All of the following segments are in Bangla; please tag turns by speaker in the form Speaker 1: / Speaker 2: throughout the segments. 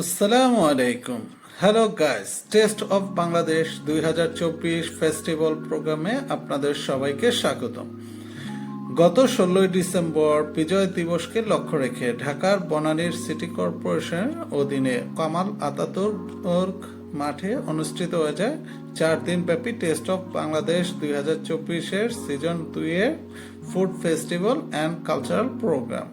Speaker 1: আসসালামু আলাইকুম। Hello guys taste of Bangladesh দুই হাজার চব্বিশ ফেস্টিভ্যাল প্রোগ্রামে আপনাদের সবাইকে স্বাগতম। গত ষোলোই ডিসেম্বর বিজয় দিবসকে লক্ষ্য রেখে ঢাকার বনানীর সিটি কর্পোরেশনের অধীনে কামাল আতাতুর্ক মাঠে অনুষ্ঠিত হয়ে যায় চার দিন ব্যাপী টেস্ট অফ বাংলাদেশ দুই হাজার চব্বিশের সিজন দুইয়ের food festival and cultural programme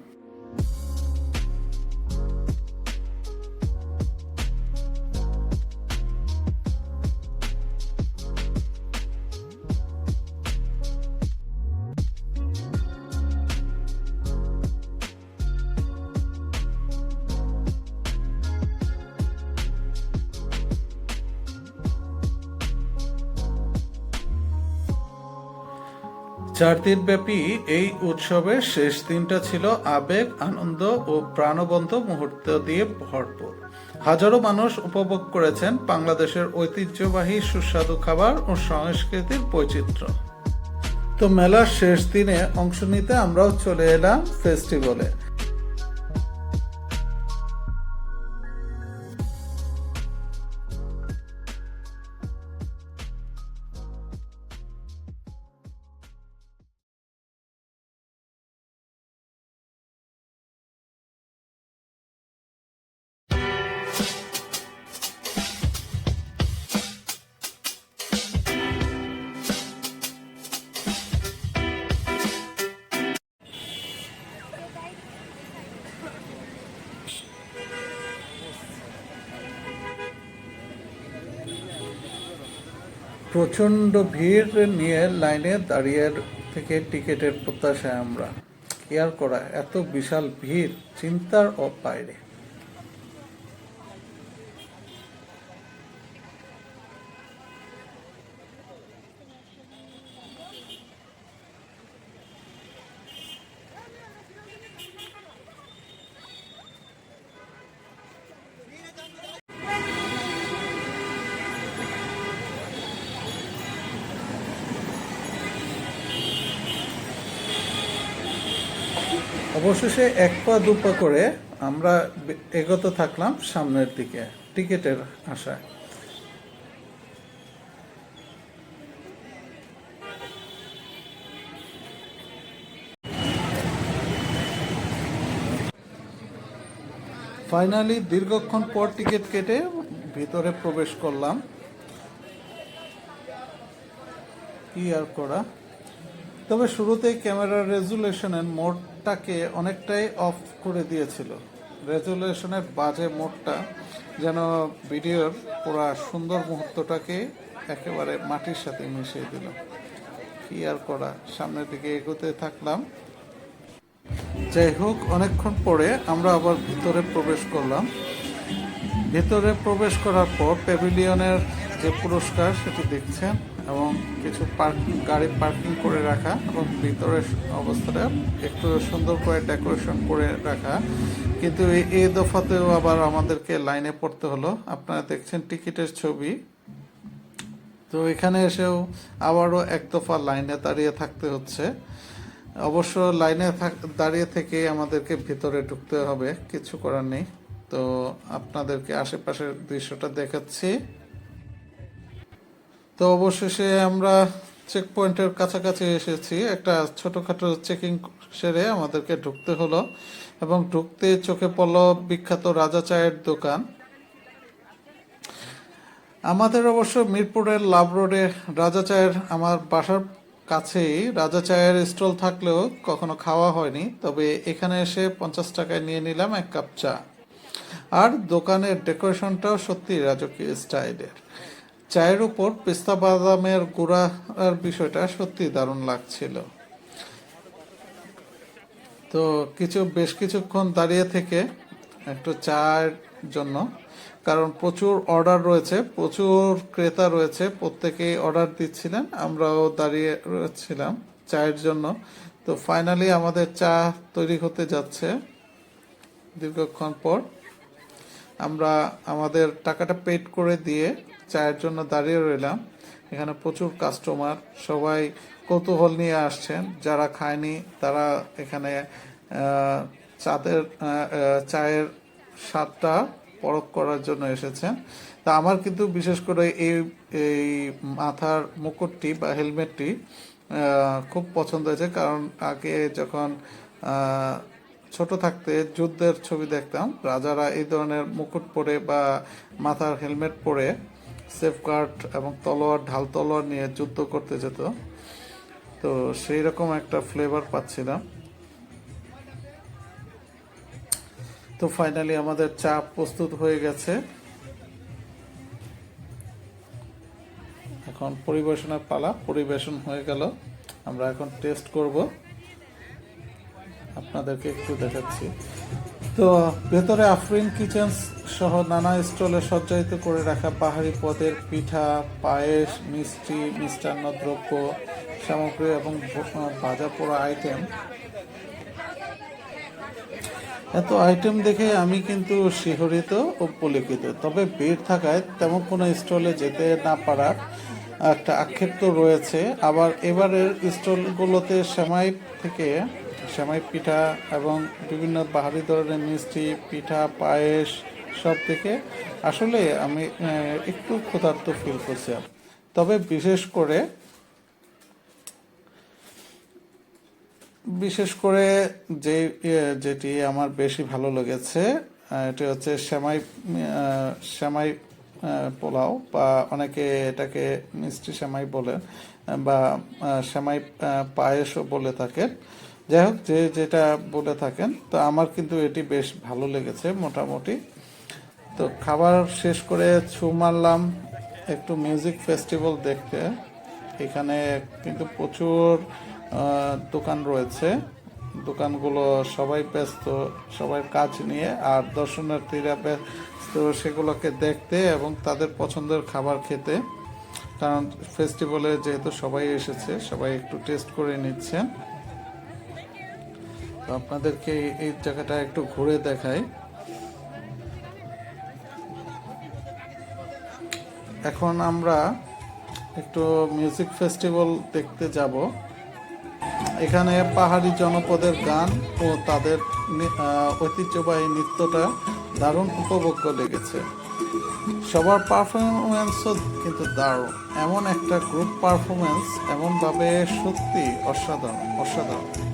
Speaker 1: চার দিন ব্যাপী এই উৎসবের শেষ দিনটা ছিল আবেগ, আনন্দ ও প্রাণবন্ত মুহূর্ত দিয়ে ভরপুর। হাজারো মানুষ উপভোগ করেছেন বাংলাদেশের ঐতিহ্যবাহী সুস্বাদু খাবার ও সংস্কৃতির বৈচিত্র্য। তো মেলার শেষ দিনে অংশ নিতে আমরাও চলে এলাম ফেস্টিভ্যালে। প্রচণ্ড ভিড় নিয়ে লাইনে দাঁড়িয়ে থেকে টিকিটের প্রত্যাশায় আমরা। কেয়ার করা, এত বিশাল ভিড়, চিন্তার বাইরে অবশেষে এক পা, দু পা করে আমরা এগোতে থাকলাম সামনের দিকে, টিকিটের আশায়। ফাইনালি দীর্ঘক্ষণ পর টিকিট কেটে ভিতরে প্রবেশ করলাম। কি আর করা? তবে শুরুতেই ক্যামেরার রেজুলেশনের মোডটাকে অনেকটাই অফ করে দিয়েছিল। রেজুলেশনের বাজে মোডটা যেন ভিডিওর পুরা সুন্দর মুহূর্তটাকে একেবারে মাটির সাথে মিশিয়ে দিল। কি আর করা, সামনের দিকে এগোতে থাকলাম। যাই হোক, অনেকক্ষণ পরে আমরা আবার ভিতরে প্রবেশ করলাম। ভেতরে প্রবেশ করার পর প্যাভিলিয়নের যে পুরস্কার, সেটি দেখছেন। এবং কিছু পার্কিং গাড়ি পার্কিং করে রাখা এবং ভিতরের অবস্থাটা একটু সুন্দর করে ডেকোরেশন করে রাখা। কিন্তু এই- দফাতেও আবার আমাদেরকে লাইনে পড়তে হলো। আপনারা দেখছেন টিকিটের ছবি। তো এখানে এসেও আবারও এক দফা লাইনে দাঁড়িয়ে থাকতে হচ্ছে। অবশ্য লাইনে দাঁড়িয়ে থেকে আমাদেরকে ভিতরে ঢুকতে হবে, কিছু করার নেই। তো আপনাদেরকে আশেপাশের দৃশ্যটা দেখাচ্ছি। তো অবশেষে আমরা চেক পয়েন্টের কাছাকাছি এসেছি। একটা ছোটোখাটো চেকিং সেরে আমাদেরকে ঢুকতে হলো এবং ঢুকতে চোখে পড়ল বিখ্যাত রাজা চায়ের দোকান। আমাদের অবশ্য মিরপুরের লাভ রোডে রাজা চায়ের আমার বাসার কাছেই রাজা চায়ের স্টল থাকলেও কখনো খাওয়া হয়নি, তবে এখানে এসে পঞ্চাশ টাকায় নিয়ে নিলাম এক কাপ চা। আর দোকানের ডেকোরেশনটাও সত্যি রাজকীয় স্টাইলের। চায়ের উপর পেস্তা বাদামের গুঁড়ার বিষয়টা সত্যি দারুণ লাগছিল। তো কিছু, বেশ কিছুক্ষণ দাঁড়িয়ে থেকে একটু চায়ের জন্য, কারণ প্রচুর অর্ডার রয়েছে, প্রচুর ক্রেতা রয়েছে, প্রত্যেকেই অর্ডার দিচ্ছিলেন, আমরাও দাঁড়িয়ে রয়েছিলাম চায়ের জন্য। তো ফাইনালি আমাদের চা তৈরি হতে যাচ্ছে, দীর্ঘক্ষণ পর। আমরা আমাদের টাকাটা পেড করে দিয়ে চায়ের জন্য দাঁড়িয়ে রইলাম। এখানে প্রচুর কাস্টমার সবাই কৌতূহল নিয়ে আসছেন। যারা খায়নি, তারা এখানে চাঁদের চায়ের স্বাদটা পরখ করার জন্য এসেছেন। তা আমার কিন্তু বিশেষ করে এই এই মাথার মুকুটটি বা হেলমেটটি খুব পছন্দ হয়েছে। কারণ আগে যখন ছোট থাকতে যুদ্ধের ছবি দেখতাম। রাজারা এই ধরনের মুকুট পরে বা মাথার হেলমেট পরে সেফগার্ড এবং তলোয়ার, ঢাল তলোয়ার নিয়ে যুদ্ধ করতে যেত। তো সেই রকম একটা ফ্লেভার পাচ্ছিলাম। তো ফাইনালি আমাদের চা প্রস্তুত হয়ে গেছে। এখন পরিবেশনের পালা, পরিবেশন হয়ে গেল। আমরা এখন টেস্ট করব। আপনাদেরকে একটু দেখাচ্ছি। তো ভেতরে আফরিন কিচেন সহ নানা স্টলে সজ্জায়িত করে রাখা পাহাড়ি পদের পিঠা, পায়েস, মিষ্টি, মিষ্টান্ন দ্রব্য, সামগ্রী এবং ভাজা পোড়া আইটেম এত আইটেম দেখে আমি কিন্তু শিহরিত ও পুলকিত। তবে ভিড় থাকায় তেমন কোনো স্টলে যেতে না পারার একটা আক্ষেপ তো রয়েছে। আবার এবারের স্টলগুলোতে সেমাই থেকে সেমাই পিঠা এবং বিভিন্ন বাহারি ধরনের মিষ্টি পিঠা পায়েস সব থেকে আসলে আমি একটু ক্ষুধার্ত ফিল করছিলাম তবে বিশেষ করে বিশেষ করে যে যেটি আমার বেশি ভালো লেগেছে এটি হচ্ছে আহ, সেমাই পোলাও বা অনেকে এটাকে মিষ্টি বলেন আহ, বা সেমাই পায়েসও বলে থাকেন। যাই হোক যে যেটা বলে থাকেন, তো আমার কিন্তু এটি বেশ ভালো লেগেছে মোটামুটি। তো খাবার শেষ করে ছু মারলাম, একটু মিউজিক ফেস্টিভ্যাল দেখতে। এখানে কিন্তু প্রচুর দোকান রয়েছে। দোকানগুলো সবাই ব্যস্ত, সবাই কাজ নিয়ে, আর দর্শনার্থীরা ব্যস্ত, সেগুলোকে দেখতে এবং তাদের পছন্দের খাবার খেতে। কারণ ফেস্টিভ্যালে যেহেতু সবাই এসেছে, সবাই একটু টেস্ট করে নিচ্ছেন তো আপনাদেরকে এই- জায়গাটা একটু ঘুরে দেখাই। এখন আমরা একটু মিউজিক ফেস্টিভ্যাল দেখতে যাব। এখানে পাহাড়ি জনপদের গান ও তাদের ঐতিহ্যবাহী নৃত্যটা দারুণ উপভোগ্য লেগেছে। সবার পারফরমেন্সও কিন্তু দারুণ। এমন একটা গ্রুপ পারফরমেন্স এমনভাবে সত্যি অসাধারণ অসাধারণ।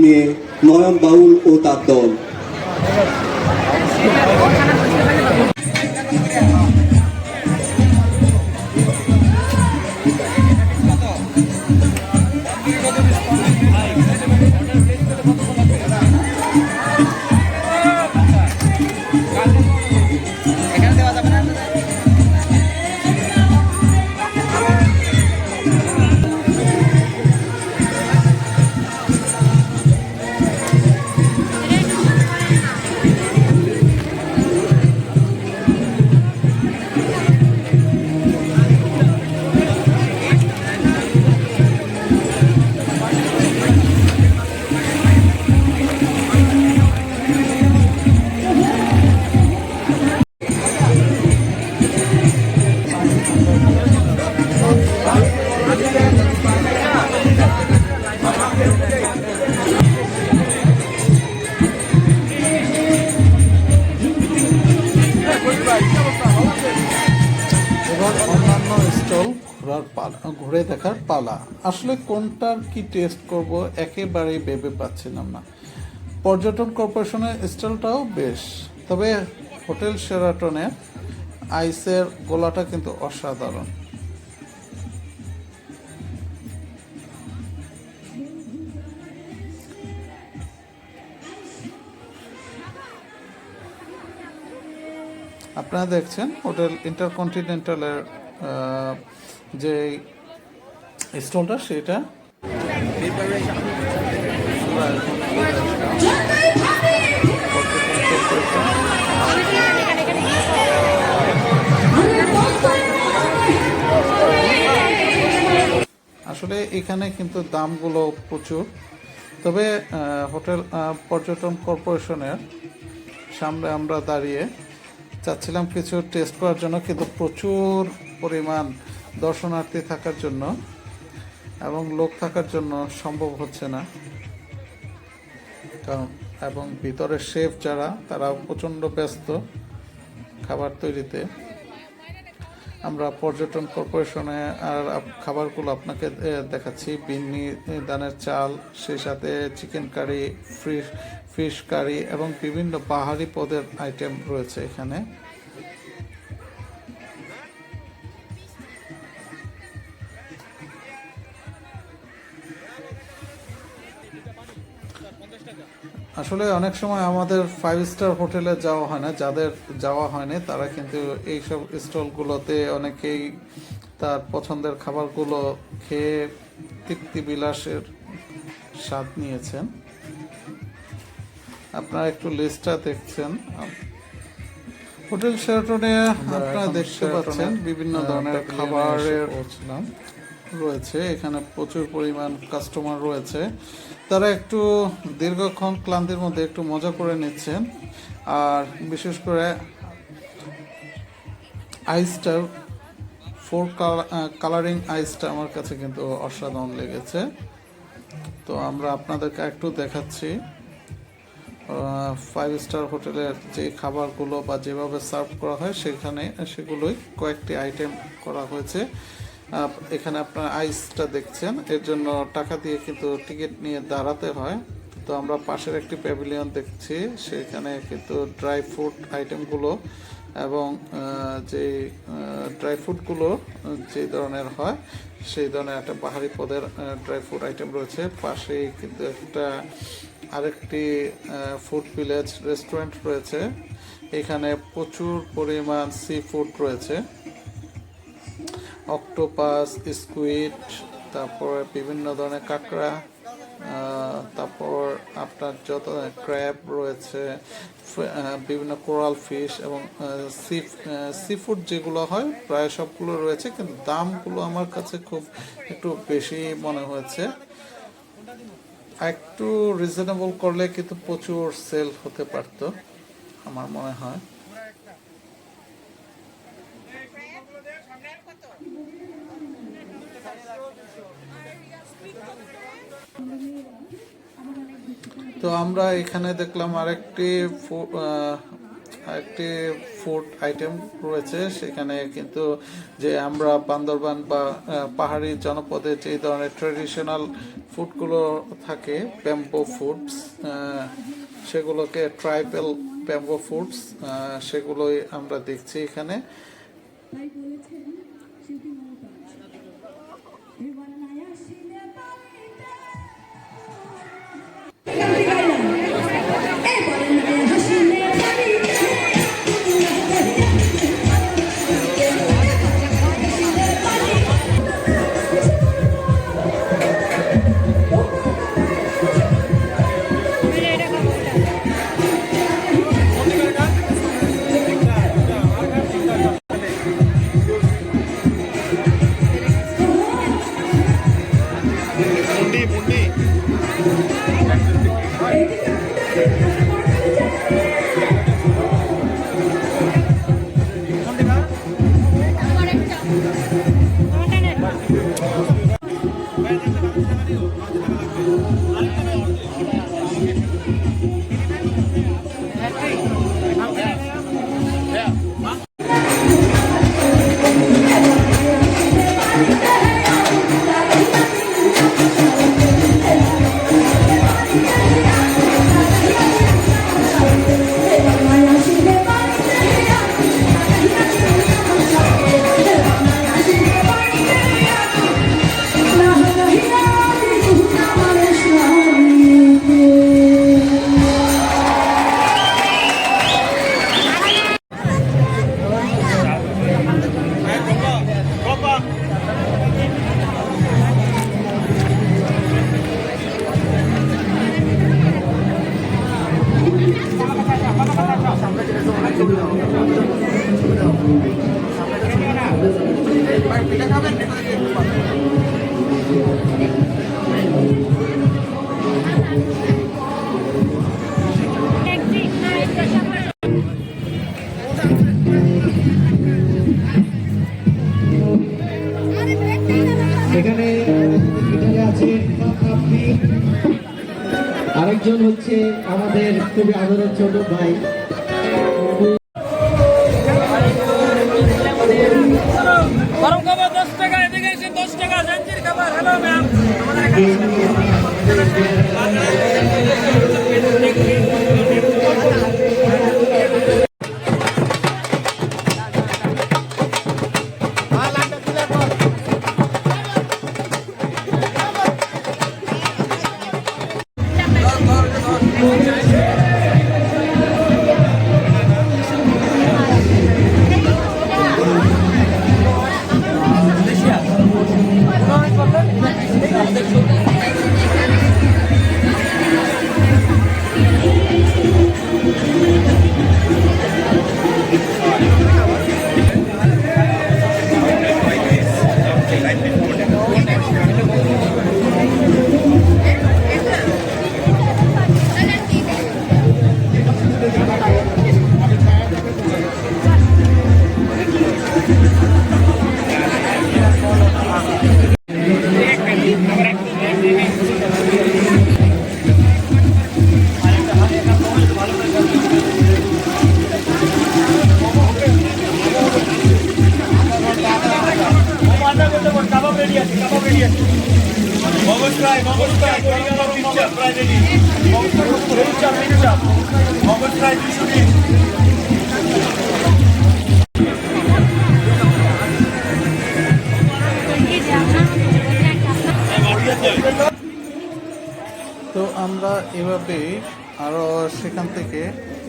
Speaker 2: নিয়ে নয়ন বাউল ও তার দল।
Speaker 1: আসলে কোনটার কি টেস্ট করব, একেবারেই ভেবে পাচ্ছিলাম না। পর্যটন কর্পোরেশনের স্টলটাও বেশ, তবে হোটেল শেরাটনের আইসের গোলাটা কিন্তু অসাধারণ। আপনারা দেখছেন হোটেল ইন্টারকন্টিনেন্টালের যে স্টলটা সেটা আসলে এখানে কিন্তু দামগুলো প্রচুর। তবে হোটেল পর্যটন কর্পোরেশনের সামনে আমরা দাঁড়িয়ে চাচ্ছিলাম কিছু টেস্ট করার জন্য, কিন্তু প্রচুর পরিমাণ দর্শনার্থী থাকার জন্য। এবং লোক থাকার জন্য সম্ভব হচ্ছে না। কারণ, এবং ভিতরে শেফ যারা তারা প্রচণ্ড ব্যস্ত খাবার তৈরিতে। আমরা পর্যটন কর্পোরেশনে আর খাবারগুলো আপনাকে দেখাচ্ছি। বিন্নি দানের চাল, সেই সাথে chicken curry fish fish curry এবং বিভিন্ন পাহাড়ি পদের আইটেম রয়েছে এখানে। আসলে অনেক সময় আমাদের ফাইভ স্টার হোটেলে যাওয়া হয় না যাদের যাওয়া হয়নি তারা কিন্তু এইসব স্টলগুলোতে অনেকেই তার পছন্দের খাবারগুলো খেয়ে তৃপ্তি বিলাসের স্বাদ নিয়েছেন। আপনারা একটু লিস্টটা দেখছেন। হোটেল শেরাটনে আপনারা দেখতে পাচ্ছেন বিভিন্ন ধরনের খাবারের রয়েছে, এখানে প্রচুর পরিমাণ কাস্টমার রয়েছে। তারা একটু দীর্ঘক্ষণ ক্লান্তির মধ্যে একটু মজা করে নিচ্ছেন। আর বিশেষ করে আইসটা ফোর কালারিং আইসটা আমার কাছে কিন্তু অসাধারণ লেগেছে। তো আমরা আপনাদেরকে একটু দেখাচ্ছি। ফাইভ স্টার হোটেলের যে খাবারগুলো বা যেভাবে সার্ভ করা হয়, সেখানে সেগুলোই কয়েকটি আইটেম করা হয়েছে। এখানে আপনার আইসটা দেখছেন। এর জন্য টাকা দিয়ে কিন্তু টিকিট নিয়ে দাঁড়াতে হয়। তো আমরা পাশের একটি প্যাভিলিয়ন দেখছি। সেখানে কিন্তু ড্রাই ফ্রুট আইটেমগুলো এবং যে ড্রাই ফ্রুটগুলো যে ধরনের হয়, সেই ধরনের একটা পাহাড়ি পদের ড্রাই ফ্রুট আইটেম রয়েছে। পাশেই কিন্তু একটা আরেকটি ফুড ভিলেজ রেস্টুরেন্ট রয়েছে। এখানে প্রচুর পরিমাণ সি ফুড রয়েছে। অক্টোপাস, স্কুইড, তারপর বিভিন্ন ধরনের কাঁকড়া তারপর আপনার যত ক্র্যাব রয়েছে বিভিন্ন কোরাল ফিশ এবং সি ফুড যেগুলো হয়, প্রায় সবগুলো রয়েছে, কিন্তু দামগুলো আমার কাছে খুব একটু বেশি মনে হয়েছে। একটু রিজনেবল করলে কিন্তু প্রচুর সেল হতে পারতো, আমার মনে হয়। তো আমরা এখানে দেখলাম আরেকটি একটি ফুড আইটেম রয়েছে। সেখানে কিন্তু যে আমরা বান্দরবান বা পাহাড়ি জনপদে যে ধরনের ট্রেডিশনাল ফুডগুলো থাকে ব্যাম্বো ফুডস সেগুলোকে ট্রাইবেল ব্যাম্বো ফুডস সেগুলোই আমরা দেখছি এখানে।
Speaker 3: এবার
Speaker 4: এখানে এখানে আছে আরেকজন হচ্ছে আমাদের খুবই আদরের ছোট ভাই।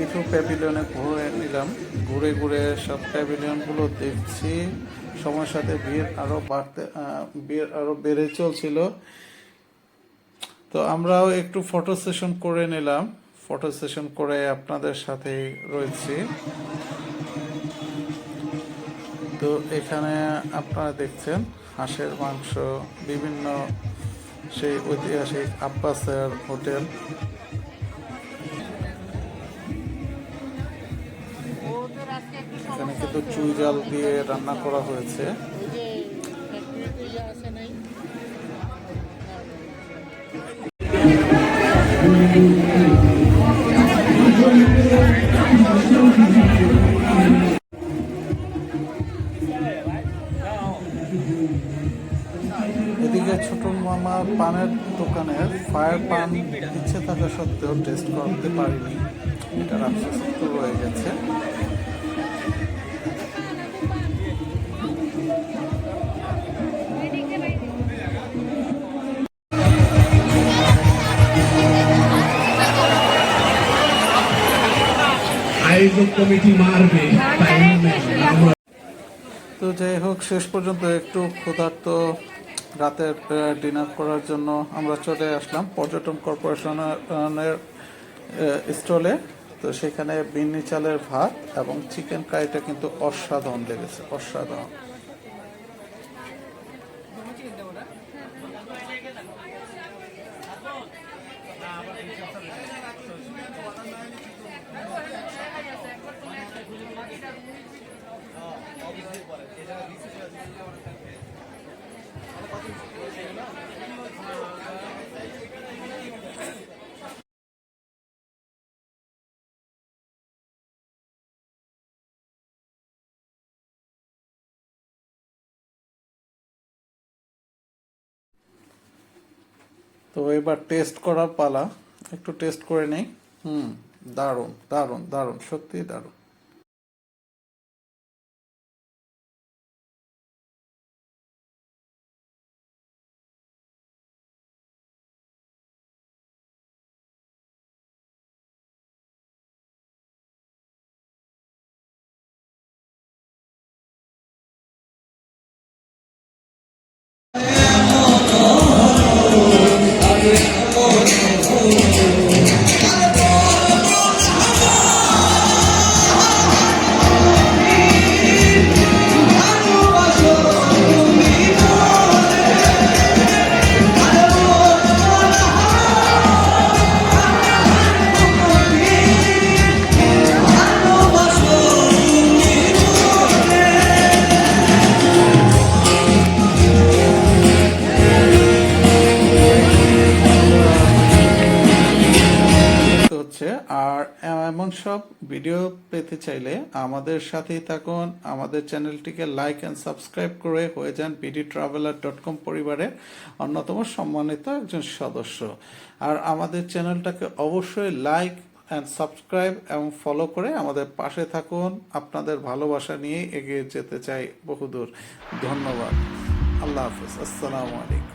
Speaker 1: কিছু প্যাভিলিয়নে ঘুরে নিলাম। ঘুরে ঘুরে সব প্যাভিলিয়নগুলো দেখছি। সময়ের সাথে ভিড় আরও বাড়তে ভিড় আরও বেড়ে চলছিল। তো আমরাও একটু ফটো সেশন করে নিলাম। ফটো সেশন করে আপনাদের সাথেই রয়েছি। তো এখানে আপনারা দেখছেন হাঁসের মাংস, বিভিন্ন সেই ঐতিহাসিক আব্বাসের হোটেল। এখানে কিন্তু চুই জাল দিয়ে রান্না করা হয়েছে।
Speaker 3: এদিকে
Speaker 1: ছোট মামা পানের দোকানে ফায়ার পান ইচ্ছে থাকা সত্ত্বেও টেস্ট করতে পারিনি। এটা আফসোস রয়ে গেছে।
Speaker 5: আয়োজক কমিটি মারবে
Speaker 1: তো যাই হোক শেষ পর্যন্ত একটু ক্ষুধার্ত রাতের ডিনার করার জন্য আমরা চলে আসলাম পর্যটন কর্পোরেশনের স্টলে। তো সেখানে বিন্নি চালের ভাত এবং চিকেন কারিটা কিন্তু অসাধারণ লেগেছে অসাধারণ। তো এবার টেস্ট করার পালা। একটু টেস্ট করে নেই। হুম, দারুণ দারুণ দারুণ সত্যি দারুণ। সব ভিডিও পেতে চাইলে আমাদের সাথেই থাকুন। আমাদের চ্যানেলটিকে লাইক অ্যান্ড সাবস্ক্রাইব করে হয়ে যান বিডি ট্রাভেলার ডট কম পরিবারের অন্যতম সম্মানিত একজন সদস্য। আর আমাদের চ্যানেলটাকে অবশ্যই লাইক অ্যান্ড সাবস্ক্রাইব এবং ফলো করে আমাদের পাশে থাকুন। আপনাদের ভালোবাসা নিয়ে এগিয়ে যেতে চাই বহুদূর। ধন্যবাদ। আল্লাহ হাফিজ। আসসালামু আলাইকুম।